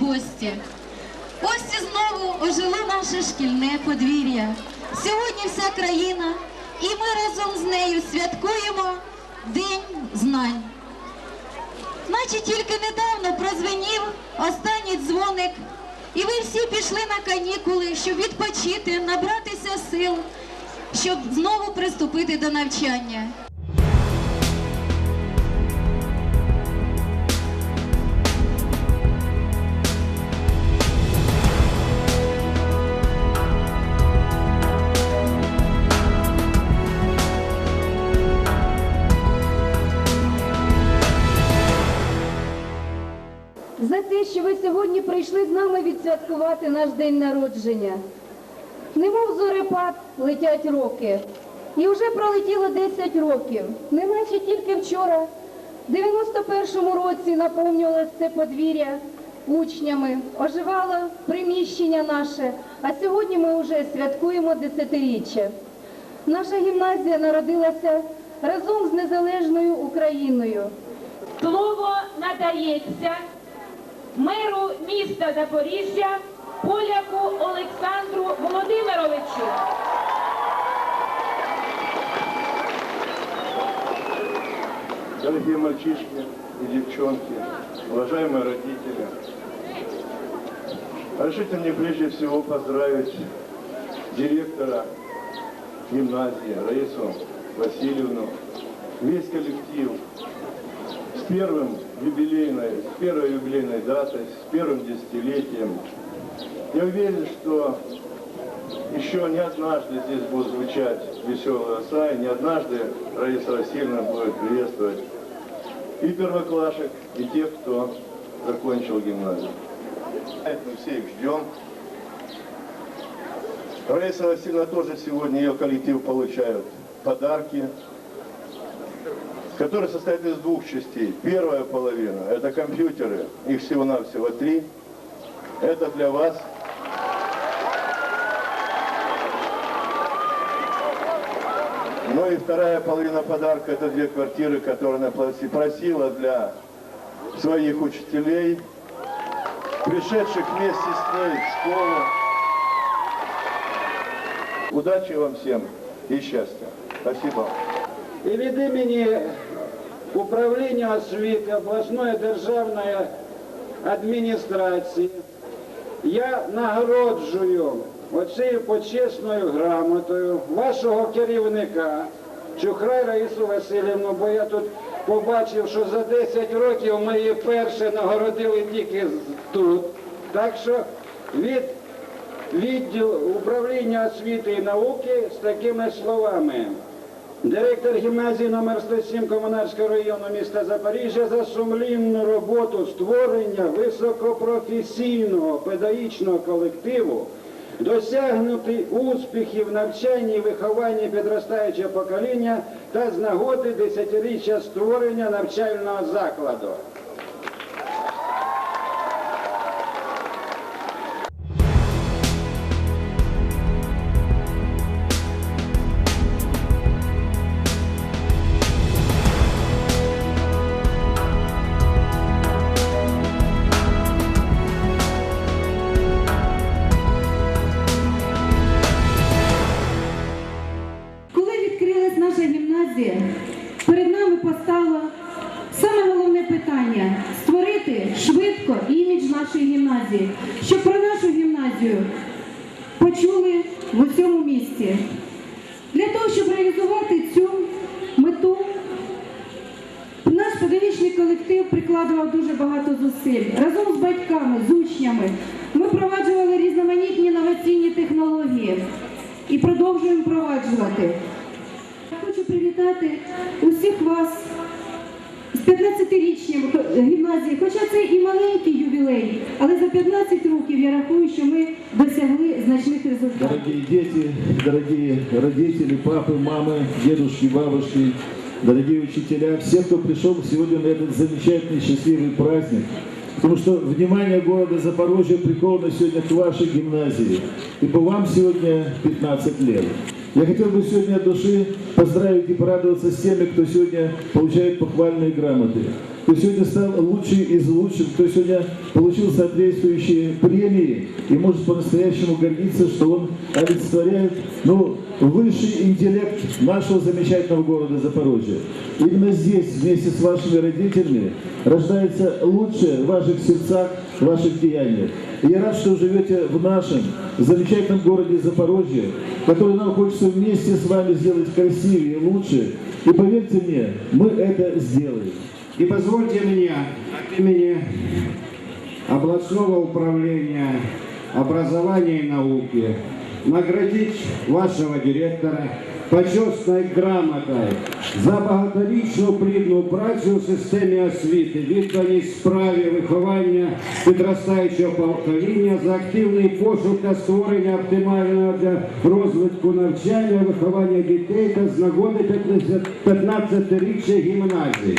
гості. Ось і знову ожило наше шкільне подвір'я. Сьогодні вся країна, і ми разом з нею святкуємо День знань. Наче тільки недавно прозвенів останній дзвоник, і ви всі пішли на канікули, щоб відпочити, набратися сил, щоб знову приступити до навчання. Відсвяткувати наш день народження. Немов зорепад летять роки. І вже пролетіло 10 років. Неначе тільки вчора, в 91-му році, наповнювалося це подвір'я учнями, оживало приміщення наше, а сьогодні ми вже святкуємо десятиріччя. Наша гімназія народилася разом з незалежною Україною. Слово надається меру міста Запоріжжя Поляку Олександру Володимировичу. Дорогие мальчишки и девчонки, уважаемые родители, разрешите мне прежде всего поздравить директора гимназии Раису Васильевну, весь коллектив с первым юбилейной, с первой юбилейной датой, с первым десятилетием. Я уверен, что еще не однажды здесь будет звучать веселая оса, и не однажды Раиса Васильевна будет приветствовать и первоклашек, и тех, кто закончил гимназию. Мы все их ждем. Раиса Васильевна тоже сегодня, ее коллектив получают подарки, которые состоят из двух частей. Первая половина – это компьютеры, их всего-навсего три. Это для вас – Ну и вторая половина подарка – это две квартиры, которые она проси- просила для своих учителей, пришедших вместе с ней в школу. Удачи вам всем и счастья. Спасибо. І від імені управління освіти обласної державної адміністрації я нагороджую оцією почесною грамотою вашого керівника Чухрай Раїсу Васильівну, бо я тут побачив, що за 10 років ми її перше нагородили тільки тут. Так що від відділ управління освіти і науки з такими словами. Директор гімназії номер 107 Комунарського району міста Запоріжжя за сумлінну роботу створення високопрофесійного педагогічного колективу, досягнути успіхів навчанні і вихованні підростаючого покоління та з нагоди десятиріччя створення навчального закладу. Швидко імідж нашої гімназії, щоб про нашу гімназію почули в усьому місті. Для того, щоб реалізувати цю мету, наш педагогічний колектив прикладував дуже багато зусиль. Разом з батьками, з учнями ми впроваджували різноманітні інноваційні технології і продовжуємо впроваджувати. Я хочу привітати усіх вас з 15-річням гімназії, хоча це і маленький ювілей, але за 15 років я рахую, що ми досягли значних результатів. Дорогие дети, дорогие родители, папы, мамы, дедушки, бабушки, дорогие учителя, все, кто пришел сегодня на этот замечательный счастливый праздник. Потому что внимание города Запорожья приковано сегодня к вашей гимназии. И по вам сегодня 15 лет. Я хотел бы сегодня от души поздравить и порадоваться с теми, кто сегодня получает похвальные грамоты. Кто сегодня стал лучший из лучших, кто сегодня получил соответствующие премии и может по-настоящему гордиться, что он олицетворяет ну, высший интеллект нашего замечательного города Запорожья. Именно здесь, вместе с вашими родителями, рождается лучшее в ваших сердцах, в ваших деяниях. И я рад, что живете в нашем замечательном городе Запорожье, который нам хочется вместе с вами сделать красивее лучше. И поверьте мне, мы это сделаем. И позвольте мне от имени областного управления образования и науки наградить вашего директора почесною грамотою за багаторічну плідну працю в системі освіти, відданість справі виховання підростаючого покоління за активний пошук та створення оптимального для розвитку навчання, виховання дітей та з нагоди 15-річчя гімназії.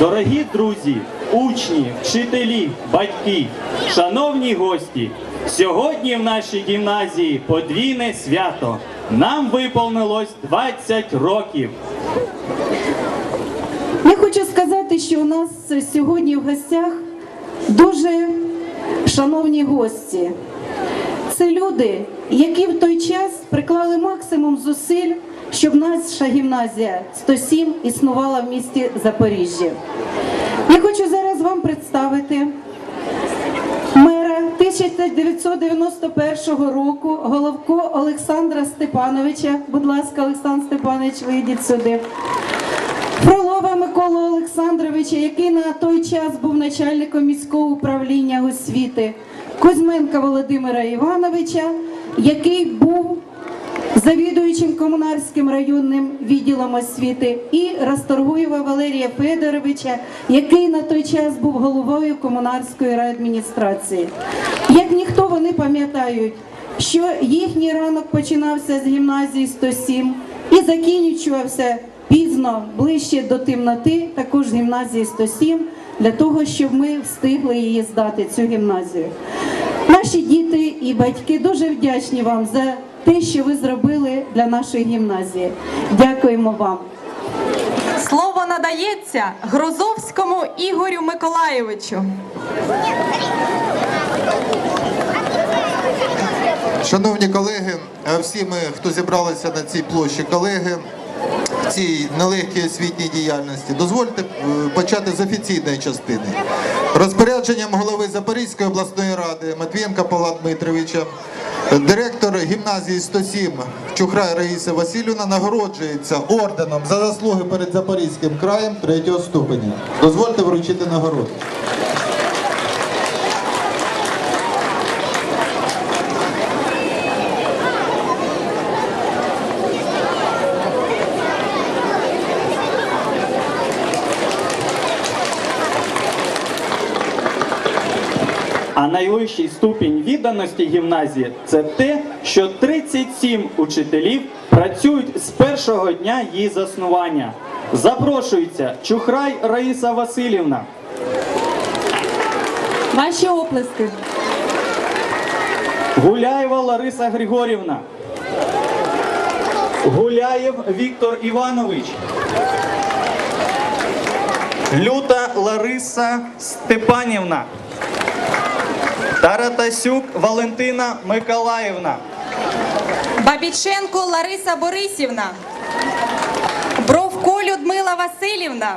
Дорогі друзі, учні, вчителі, батьки, шановні гості, сьогодні в нашій гімназії подвійне свято. Нам виповнилось 20 років. Я хочу сказати, що у нас сьогодні в гостях дуже шановні гості. Це люди, які в той час приклали максимум зусиль, щоб наша гімназія 107 існувала в місті Запоріжжя. Я хочу зараз вам представити мера 1991 року Головко Олександра Степановича. Будь ласка, Олександр Степанович, вийдіть сюди. Фролова Микола Олександровича, який на той час був начальником міського управління освіти, Кузьменка Володимира Івановича, який був завідуючим комунарським районним відділом освіти, і Расторгуєва Валерія Федоровича, який на той час був головою комунарської райадміністрації. Як ніхто вони пам'ятають, що їхній ранок починався з гімназії 107 і закінчувався пізно, ближче до темноти, також гімназії 107, для того, щоб ми встигли її здати, цю гімназію. Наші діти і батьки дуже вдячні вам за те, що ви зробили для нашої гімназії. Дякуємо вам. Слово надається Грозовському Ігорю Миколаєвичу. Шановні колеги, е, всі ми, хто зібралися на цій площі, колеги, в цій нелегкій освітній діяльності, дозвольте е, почати з офіційної частини. Розпорядженням голови Запорізької обласної ради Матвієнка Павла Дмитровича, директор гімназії 107 Чухрай Раїса Васильівна нагороджується орденом за заслуги перед Запорізьким краєм третього ступеня. Дозвольте вручити нагороду. Найвищий ступінь відданості гімназії це те, що 37 учителів працюють з першого дня її заснування. Запрошується Чухрай Раїса Васильівна. Ваші оплески. Гуляєва Лариса Григорівна. Гуляєв Віктор Іванович. Люта Лариса Степанівна. Таратасюк Валентина Миколаївна. Бабіченко Лариса Борисівна. Бровко Людмила Васильівна.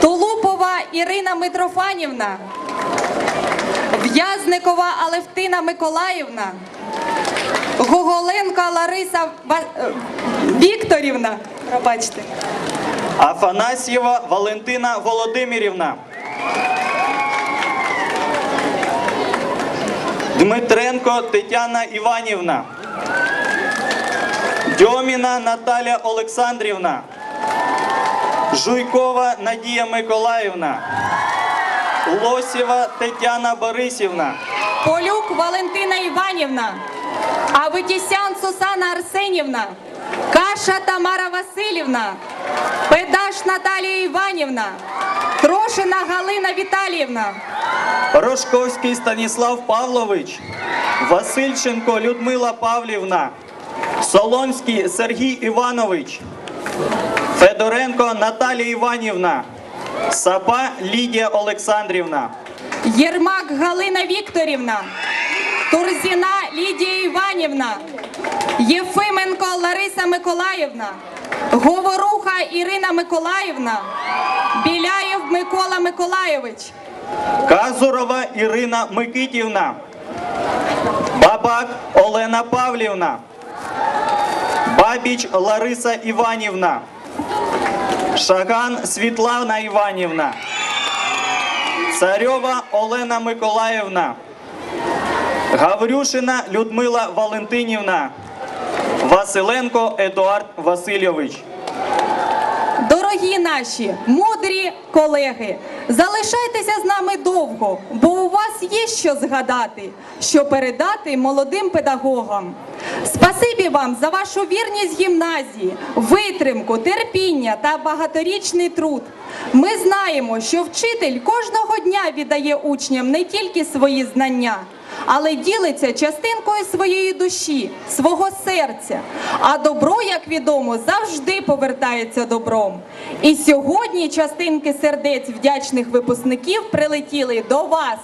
Тулупова Ірина Митрофанівна. В'язникова Алевтина Миколаївна. Гоголенка Лариса е, Вікторівна. Пробачте. Афанасьєва Валентина Володимирівна. Дмитренко Тетяна Іванівна. Дьоміна Наталя Олександрівна. Жуйкова Надія Миколаївна. Лосєва Тетяна Борисівна. Полюк Валентина Іванівна, Аветісян Сусана Арсенівна, Каша Тамара Васильівна, Педаш Наталія Іванівна, Трошина Галина Віталіївна, Рожковський Станіслав Павлович, Васильченко Людмила Павлівна, Солонський Сергій Іванович, Федоренко Наталія Іванівна, Сапа Лідія Олександрівна, Єрмак Галина Вікторівна, Турзіна Лідія Іванівна, Єфименко Лариса Миколаївна, Говоруха Ірина Миколаївна, Біляєв Микола Миколайович. Казурова Ірина Микитівна, Бабак Олена Павлівна, Бабіч Лариса Іванівна, Шаган Світлана Іванівна, Царьова Олена Миколаївна, Гаврюшина Людмила Валентинівна, Василенко Едуард Васильович. Дорогі наші мудрі колеги, залишайтеся з нами довго, бо у вас є що згадати, що передати молодим педагогам. Спасибі вам за вашу вірність гімназії, витримку, терпіння та багаторічний труд. Ми знаємо, що вчитель кожного дня віддає учням не тільки свої знання, але ділиться частинкою своєї душі, свого серця. А добро, як відомо, завжди повертається добром. І сьогодні частинки сердець вдячних випускників прилетіли до вас.